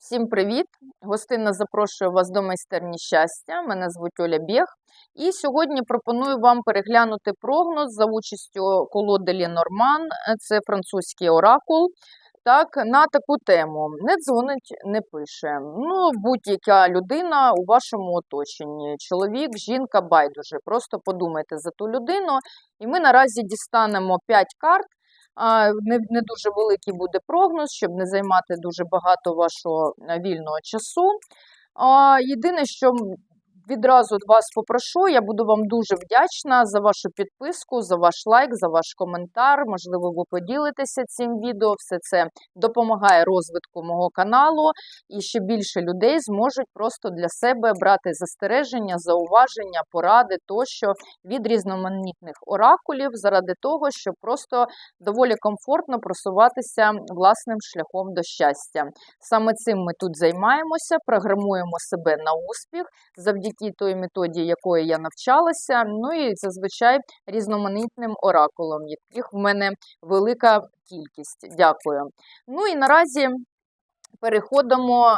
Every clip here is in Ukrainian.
Всім привіт! Гостинно запрошую вас до майстерні щастя. Мене звуть Оля Бєг. І сьогодні пропоную вам переглянути прогноз за участю колоди Ленорман. Це французький оракул. Так, на таку тему не дзвонить, не пише. Ну, будь-яка людина у вашому оточенні, чоловік, жінка, байдуже. Просто подумайте за ту людину. І ми наразі дістанемо 5 карт. Не, не дуже великий буде прогноз, щоб не займати дуже багато вашого вільного часу. Єдине, що відразу вас попрошу, я буду вам дуже вдячна за вашу підписку, за ваш лайк, за ваш коментар. Можливо, ви поділитеся цим відео. Все це допомагає розвитку мого каналу, і ще більше людей зможуть просто для себе брати застереження, зауваження, поради тощо від різноманітних оракулів, заради того, щоб просто доволі комфортно просуватися власним шляхом до щастя. Саме цим ми тут займаємося, програмуємо себе на успіх завдяки той методі, якої я навчалася. Ну і зазвичай різноманітним оракулом, яких в мене велика кількість. Дякую. Ну і наразі. Переходимо.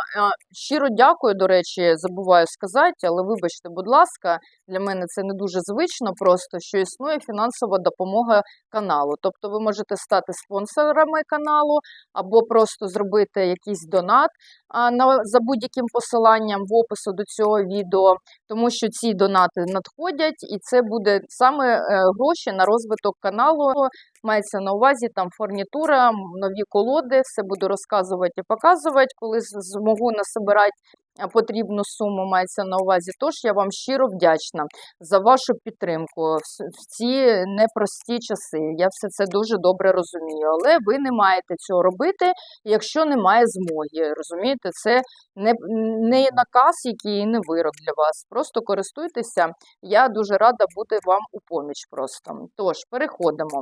Щиро дякую, до речі, забуваю сказати, але вибачте, будь ласка, для мене це не дуже звично, просто що існує фінансова допомога каналу. Тобто ви можете стати спонсорами каналу або просто зробити якийсь донат на, за будь-яким посиланням в опису до цього відео, тому що ці донати надходять, і це буде саме е, гроші на розвиток каналу. Мається на увазі там фурнітура, нові колоди, все буду розказувати і показувати, коли змогу насобирати потрібну суму, мається на увазі. Тож я вам щиро вдячна за вашу підтримку в ці непрості часи. Я все це дуже добре розумію, але ви не маєте цього робити, якщо немає змоги. Розумієте, це не, не наказ, який не вирок для вас. Просто користуйтеся. Я дуже рада бути вам у поміч просто. Тож, переходимо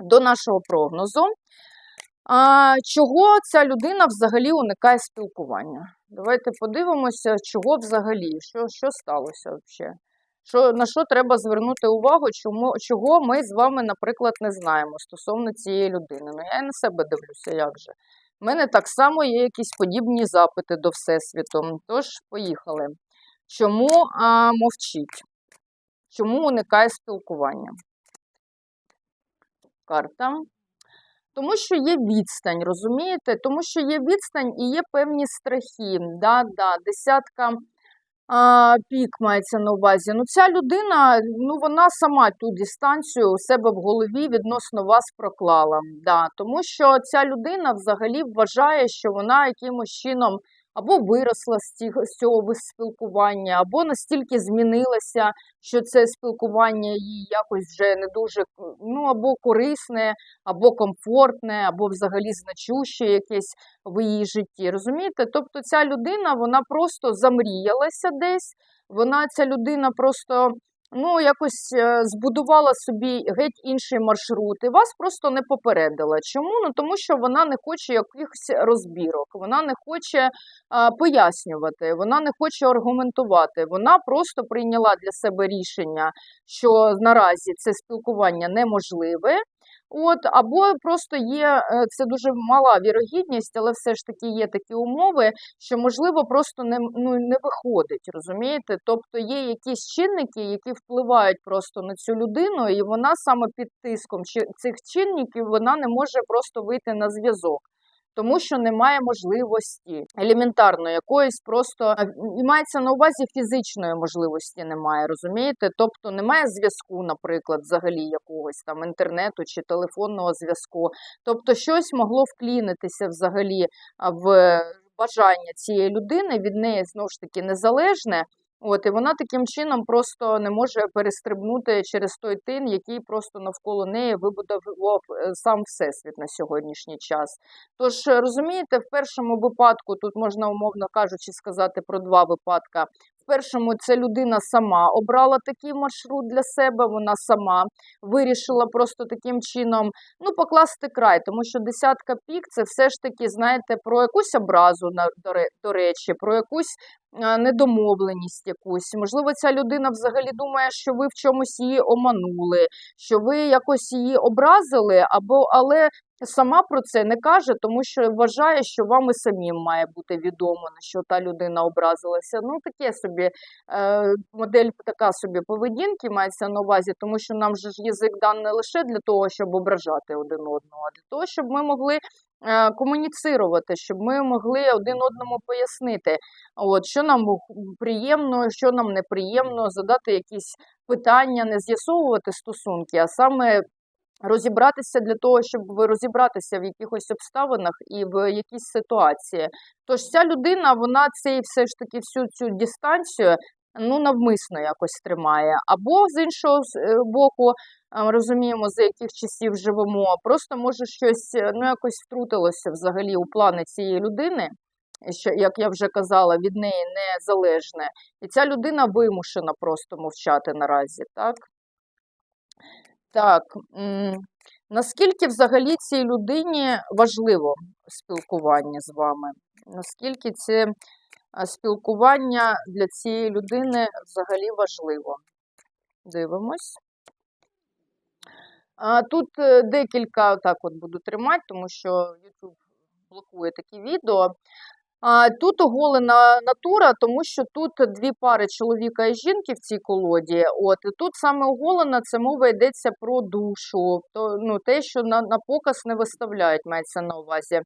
до нашого прогнозу. А, чого ця людина взагалі уникає спілкування? Давайте подивимося, чого взагалі, що, що сталося взагалі. Що, на що треба звернути увагу, чому, чого ми з вами, наприклад, не знаємо стосовно цієї людини. Ну, я і на себе дивлюся, як же. У мене так само є якісь подібні запити до Всесвіту. Тож, поїхали. Чому а, мовчить? Чому уникає спілкування? Карта. Тому що є відстань, розумієте? Тому що є відстань і є певні страхи. Да, да, десятка а, пік мається на увазі. Ну, ця людина, ну вона сама ту дистанцію у себе в голові відносно вас проклала. Да, тому що ця людина взагалі вважає, що вона якимось чином або виросла з, цього спілкування, або настільки змінилася, що це спілкування їй якось вже не дуже ну, або корисне, або комфортне, або взагалі значуще якесь в її житті. Розумієте? Тобто ця людина вона просто замріялася десь, вона ця людина просто. Ну, якось е, збудувала собі геть інший маршрут, і вас просто не попередила. Чому? Ну тому що вона не хоче якихось розбірок, вона не хоче а, пояснювати, вона не хоче аргументувати. Вона просто прийняла для себе рішення, що наразі це спілкування неможливе. От, або просто є, е, це дуже мала вірогідність, але все ж таки є такі умови, що можливо просто не, ну, не виходить, розумієте? Тобто є якісь чинники, які впливають просто на цю людину, і вона саме під тиском цих чинників вона не може просто вийти на зв'язок. Тому що немає можливості елементарно якоїсь просто і мається на увазі фізичної можливості немає, розумієте? Тобто немає зв'язку, наприклад, взагалі якогось там інтернету чи телефонного зв'язку. Тобто щось могло вклінитися взагалі в бажання цієї людини від неї знову ж таки незалежне. От, і вона таким чином просто не може перестрибнути через той тин, який просто навколо неї вибудував е, сам Всесвіт на сьогоднішній час. Тож, е, розумієте, в першому випадку тут можна, умовно кажучи, сказати про два випадка. В першому це людина сама обрала такий маршрут для себе, вона сама вирішила просто таким чином ну, покласти край, тому що десятка пік це все ж таки, знаєте, про якусь образу, до речі, про якусь недомовленість якусь. Можливо, ця людина взагалі думає, що ви в чомусь її оманули, що ви якось її образили, або але сама про це не каже, тому що вважає, що вам і самим має бути відомо, на що та людина образилася. Ну, таке собі е, модель така собі поведінки мається на увазі, тому що нам же ж язик дан не лише для того, щоб ображати один одного, а для того, щоб ми могли е, комуніцирувати, щоб ми могли один одному пояснити, от, що нам приємно, що нам неприємно, задати якісь питання, не з'ясовувати стосунки, а саме розібратися для того, щоб розібратися в якихось обставинах і в якійсь ситуації. Тож ця людина, вона цей все ж таки всю цю дистанцію ну, навмисно якось тримає. Або з іншого е, боку, е, розуміємо, за яких часів живемо, просто може щось е, ну, якось втрутилося взагалі у плани цієї людини. Що, як я вже казала, від неї незалежне. І ця людина вимушена просто мовчати наразі, так? Так, наскільки взагалі цій людині важливо спілкування з вами? Наскільки це спілкування для цієї людини взагалі важливо? Дивимось. Тут е, декілька, так от буду тримати, тому що YouTube блокує такі відео. Тут оголена натура, тому що тут дві пари чоловіка і жінки в цій колоді. От і тут саме оголена, це мова йдеться про душу, то ну те, що на, на показ не виставляють, мається на увазі.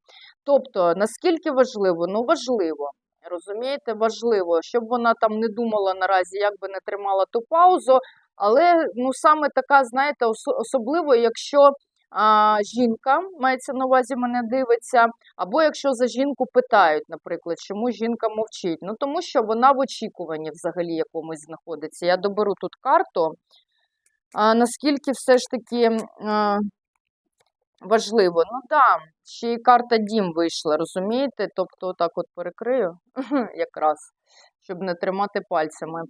Тобто, наскільки важливо? Ну важливо. Розумієте, важливо, щоб вона там не думала наразі, як би не тримала ту паузу. Але ну саме така, знаєте, особливо, якщо а, жінка мається на увазі мене дивиться, або якщо за жінку питають, наприклад, чому жінка мовчить. Ну тому що вона в очікуванні взагалі якомусь знаходиться. Я доберу тут карту. А, наскільки все ж таки а, важливо? Ну да, ще й карта дім вийшла, розумієте? Тобто, так от перекрию якраз, щоб не тримати пальцями.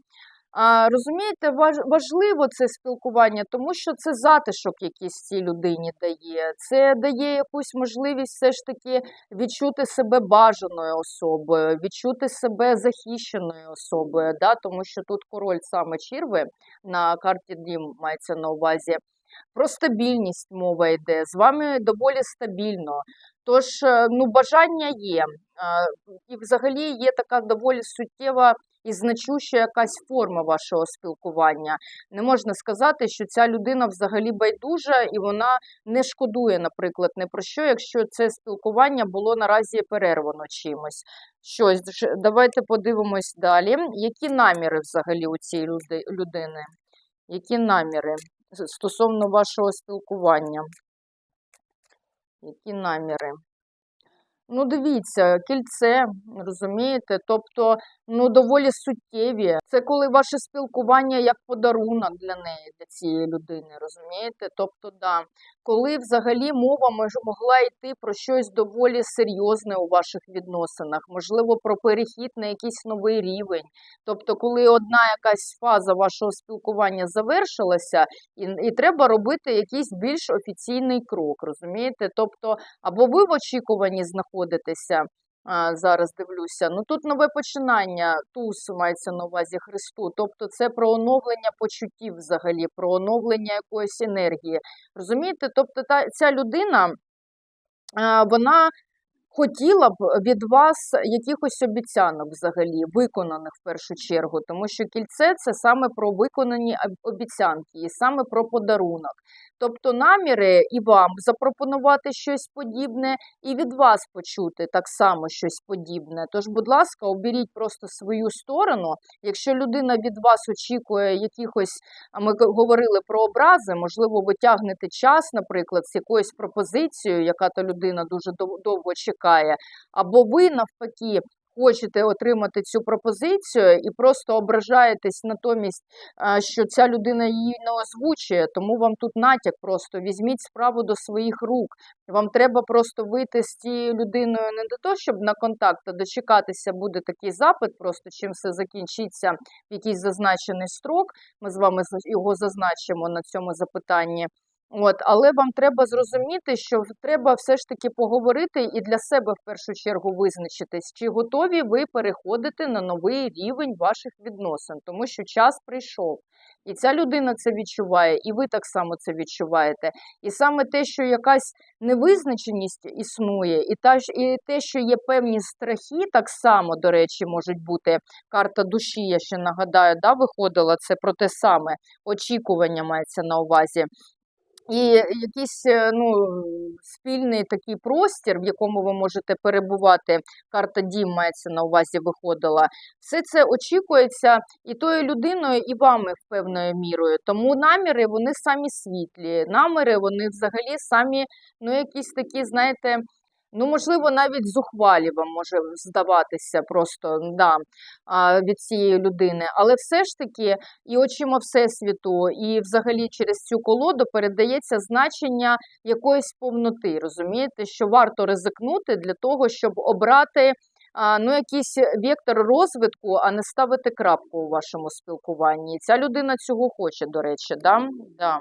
Розумієте, важливо це спілкування, тому що це затишок якийсь цій людині дає. Це дає якусь можливість все ж таки відчути себе бажаною особою, відчути себе захищеною особою. Да? Тому що тут король саме черви на карті Дім мається на увазі. Про стабільність мова йде. З вами доволі стабільно. Тож, е, ну, бажання є. І взагалі є така доволі суттєва і значуща якась форма вашого спілкування. Не можна сказати, що ця людина взагалі байдужа і вона не шкодує, наприклад, не про що, якщо це спілкування було наразі перервано чимось. Щось давайте подивимось далі. Які наміри взагалі у цієї людини? Які наміри стосовно вашого спілкування? Які наміри? Ну, дивіться, кільце, розумієте? Тобто, ну, доволі суттєві. Це коли ваше спілкування як подарунок для неї, для цієї людини, розумієте? Тобто, да, коли взагалі мова могла йти про щось доволі серйозне у ваших відносинах, можливо, про перехід на якийсь новий рівень. Тобто, коли одна якась фаза вашого спілкування завершилася, і, і треба робити якийсь більш офіційний крок, розумієте? Тобто, або ви в очікуванні знаходитеся. Зараз дивлюся. Ну тут нове починання, туз мається на увазі Христу. Тобто це про оновлення почуттів взагалі, про оновлення якоїсь енергії. Розумієте? Тобто та, ця людина, вона хотіла б від вас якихось обіцянок взагалі, виконаних в першу чергу, тому що кільце це саме про виконані обіцянки і саме про подарунок. Тобто наміри і вам запропонувати щось подібне, і від вас почути так само щось подібне. Тож, будь ласка, оберіть просто свою сторону. Якщо людина від вас очікує якихось, а ми говорили про образи, можливо, ви тягнете час, наприклад, з якоюсь пропозицією, яка та людина дуже дов- довго чекає, або ви навпаки. Хочете отримати цю пропозицію і просто ображаєтесь натомість, що ця людина її не озвучує, тому вам тут натяк просто візьміть справу до своїх рук. Вам треба просто вийти з цією людиною не до того, щоб на контакт, а дочекатися буде такий запит, просто чим все закінчиться в якийсь зазначений строк. Ми з вами його зазначимо на цьому запитанні. От, але вам треба зрозуміти, що треба все ж таки поговорити і для себе в першу чергу визначитись, чи готові ви переходити на новий рівень ваших відносин, тому що час прийшов. І ця людина це відчуває, і ви так само це відчуваєте. І саме те, що якась невизначеність існує, і, та, і те, що є певні страхи, так само, до речі, можуть бути карта душі, я ще нагадаю, да, виходила це про те саме, очікування мається на увазі. І якийсь е, ну, спільний такий простір, в якому ви можете перебувати, карта дім мається на увазі виходила. Все це очікується і тою людиною, і вами певною мірою. Тому наміри вони самі світлі. Наміри вони взагалі самі, ну, якісь такі, знаєте. Ну, можливо, навіть зухвалі вам може здаватися просто да, від цієї людини. Але все ж таки і очима Всесвіту, і взагалі через цю колоду передається значення якоїсь повноти. Розумієте, що варто ризикнути для того, щоб обрати ну, якийсь вектор розвитку, а не ставити крапку у вашому спілкуванні. Ця людина цього хоче, до речі. Да? Да.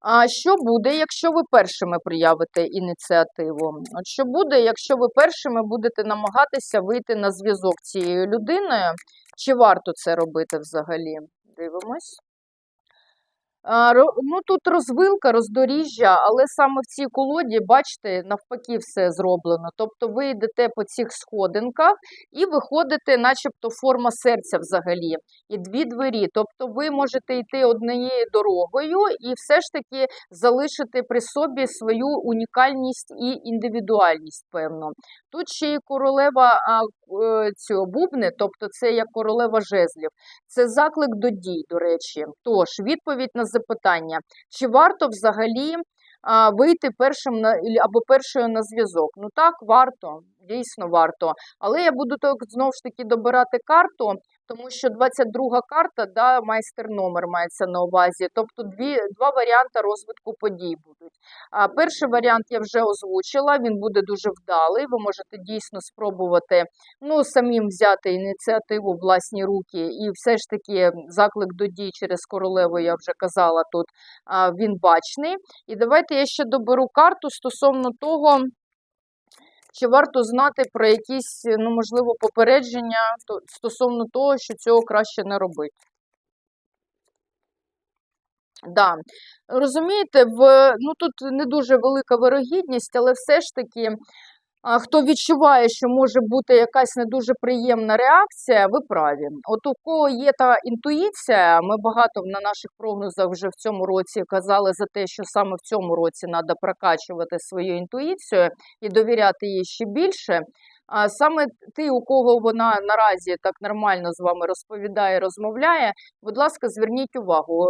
А що буде, якщо ви першими проявите ініціативу? От що буде, якщо ви першими будете намагатися вийти на зв'язок цією людиною? Чи варто це робити взагалі? Дивимось. Ну, тут розвилка, роздоріжжя, але саме в цій колоді, бачите, навпаки, все зроблено. Тобто ви йдете по цих сходинках і виходите, начебто, форма серця взагалі, і дві двері. Тобто ви можете йти однією дорогою і все ж таки залишити при собі свою унікальність і індивідуальність, певно. Тут ще і королева е, цього бубни, тобто це як королева жезлів. Це заклик до дій, до речі. Тож, відповідь на запитання, чи варто взагалі вийти першим на або першою на зв'язок? Ну так, варто, дійсно варто. Але я буду так знову ж таки добирати карту, тому що 22 карта, да, майстер номер мається на увазі. Тобто дві, два варіанти розвитку подій будуть. А перший варіант я вже озвучила, він буде дуже вдалий. Ви можете дійсно спробувати ну, самим взяти ініціативу в власні руки, і все ж таки заклик до дій через королеву, я вже казала тут, він бачний. І давайте я ще доберу карту стосовно того, чи варто знати про якісь, ну, можливо, попередження стосовно того, що цього краще не робити. Да. Розумієте, в, ну, тут не дуже велика вирогідність, але все ж таки хто відчуває, що може бути якась не дуже приємна реакція, ви праві. От у кого є та інтуїція, ми багато на наших прогнозах вже в цьому році казали за те, що саме в цьому році треба прокачувати свою інтуїцію і довіряти їй ще більше. Саме ти, у кого вона наразі так нормально з вами розповідає, розмовляє, будь ласка, зверніть увагу.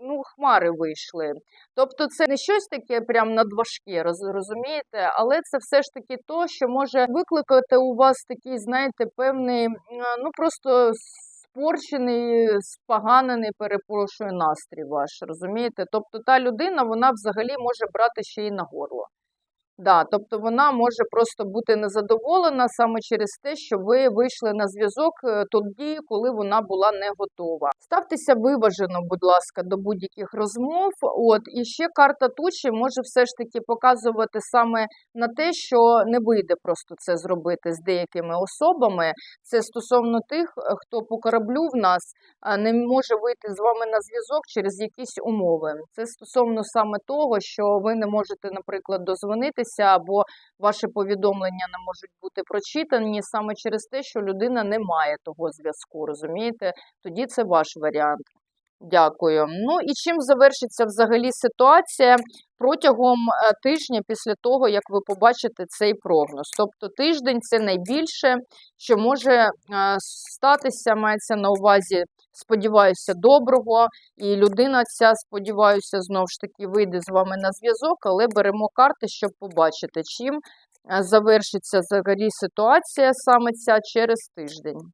Ну, хмари вийшли. Тобто це не щось таке прям надважке, роз- розумієте? Але це все ж таки то, що може викликати у вас такий, знаєте, певний, ну просто спорчений, споганений, перепрошую, настрій ваш, розумієте? Тобто та людина, вона взагалі може брати ще й на горло. Да, тобто вона може просто бути незадоволена саме через те, що ви вийшли на зв'язок е, тоді, коли вона була не готова. Ставтеся виважено, будь ласка, до будь-яких розмов. От і ще карта тучі може все ж таки показувати саме на те, що не вийде просто це зробити з деякими особами. Це стосовно тих, е, хто по кораблю в нас не може вийти з вами на зв'язок через якісь умови. Це стосовно саме того, що ви не можете, наприклад, дозвонитися, або ваші повідомлення не можуть бути прочитані саме через те, що людина не має того зв'язку. Розумієте? Тоді це ваш варіант. Дякую. Ну і чим завершиться взагалі ситуація протягом е, тижня після того, як ви побачите цей прогноз? Тобто тиждень це найбільше, що може е, статися, мається на увазі, сподіваюся, доброго. І людина ця, сподіваюся, знову ж таки вийде з вами на зв'язок, але беремо карти, щоб побачити, чим е, завершиться взагалі ситуація саме ця через тиждень.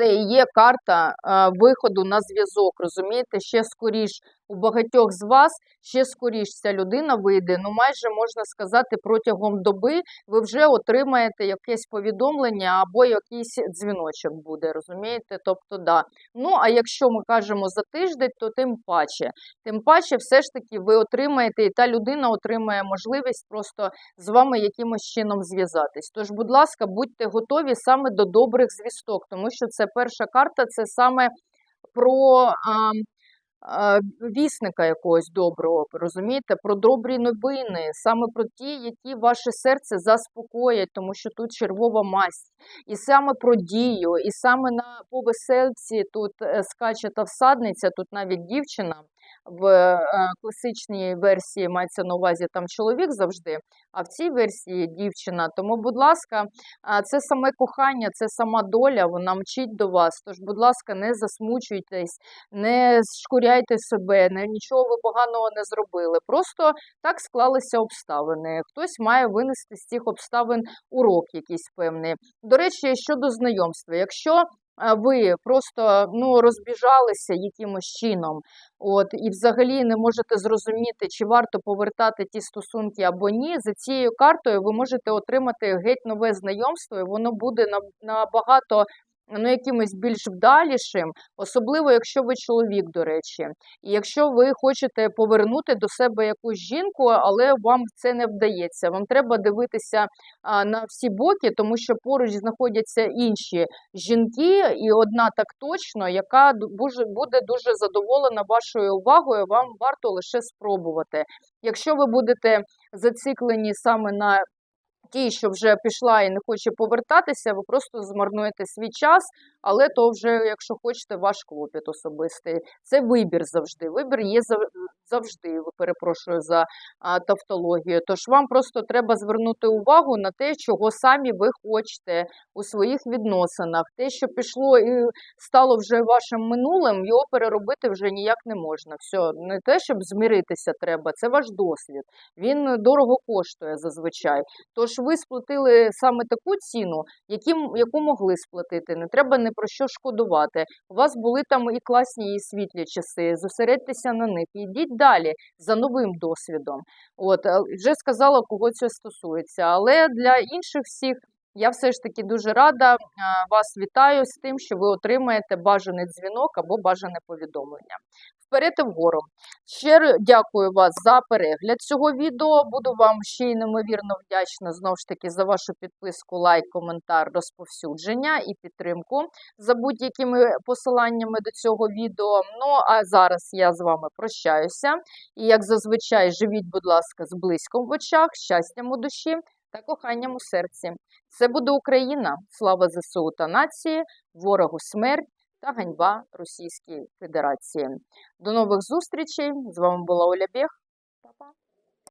Це і є карта е, виходу на зв'язок, розумієте? Ще скоріш у багатьох з вас ще скоріш ця людина вийде. Ну, майже можна сказати, протягом доби ви вже отримаєте якесь повідомлення або якийсь дзвіночок буде, розумієте? Тобто, да. Ну, а якщо ми кажемо за тиждень, то тим паче. Тим паче, все ж таки, ви отримаєте, і та людина отримає можливість просто з вами якимось чином зв'язатись. Тож, будь ласка, будьте готові саме до добрих звісток, тому що це перша карта, це саме про а, а, вісника якогось доброго, розумієте, про добрі новини, саме про ті, які ваше серце заспокоять, тому що тут червова масть, і саме про дію, і саме на по веселці тут е, скаче та всадниця, тут навіть дівчина. В е, класичній версії мається на увазі там чоловік завжди, а в цій версії дівчина. Тому, будь ласка, це саме кохання, це сама доля, вона мчить до вас. Тож, будь ласка, не засмучуйтесь, не шкуряйте себе, не, нічого ви поганого не зробили. Просто так склалися обставини. Хтось має винести з цих обставин урок якийсь певний. До речі, щодо знайомства, якщо ви просто ну, розбіжалися якимось чином, от, і взагалі не можете зрозуміти, чи варто повертати ті стосунки або ні, за цією картою ви можете отримати геть нове знайомство, і воно буде на- набагато ну, якимось більш вдалішим, особливо якщо ви чоловік, до речі. І якщо ви хочете повернути до себе якусь жінку, але вам це не вдається. Вам треба дивитися на всі боки, тому що поруч знаходяться інші жінки, і одна так точно, яка буде дуже задоволена вашою увагою. Вам варто лише спробувати. Якщо ви будете зациклені саме на тій, що вже пішла і не хоче повертатися, ви просто змарнуєте свій час, але то вже, якщо хочете, ваш клопіт особистий. Це вибір завжди. Вибір є зав- завжди. Перепрошую за тавтологію. Тож вам просто треба звернути увагу на те, чого самі ви хочете у своїх відносинах. Те, що пішло і стало вже вашим минулим, його переробити вже ніяк не можна. Все, не те, щоб змиритися треба, це ваш досвід. Він дорого коштує зазвичай. Тож ви сплатили саме таку ціну, яку могли сплатити. Не треба ні про що шкодувати. У вас були там і класні, і світлі часи. Зосередьтеся на них. Йдіть далі за новим досвідом. От вже сказала, кого це стосується. Але для інших всіх. Я все ж таки дуже рада вас вітаю з тим, що ви отримаєте бажаний дзвінок або бажане повідомлення. Вперед і вгору. Щиро дякую вас за перегляд цього відео. Буду вам ще й неймовірно вдячна знову ж таки за вашу підписку, лайк, коментар, розповсюдження і підтримку за будь-якими посиланнями до цього відео. Ну а зараз я з вами прощаюся. І як зазвичай, живіть, будь ласка, з близьком в очах, щастям у душі та коханням у серці. Це буде Україна, слава ЗСУ та нації, ворогу смерть та ганьба Російської Федерації. До нових зустрічей! З вами була Оля Бєх.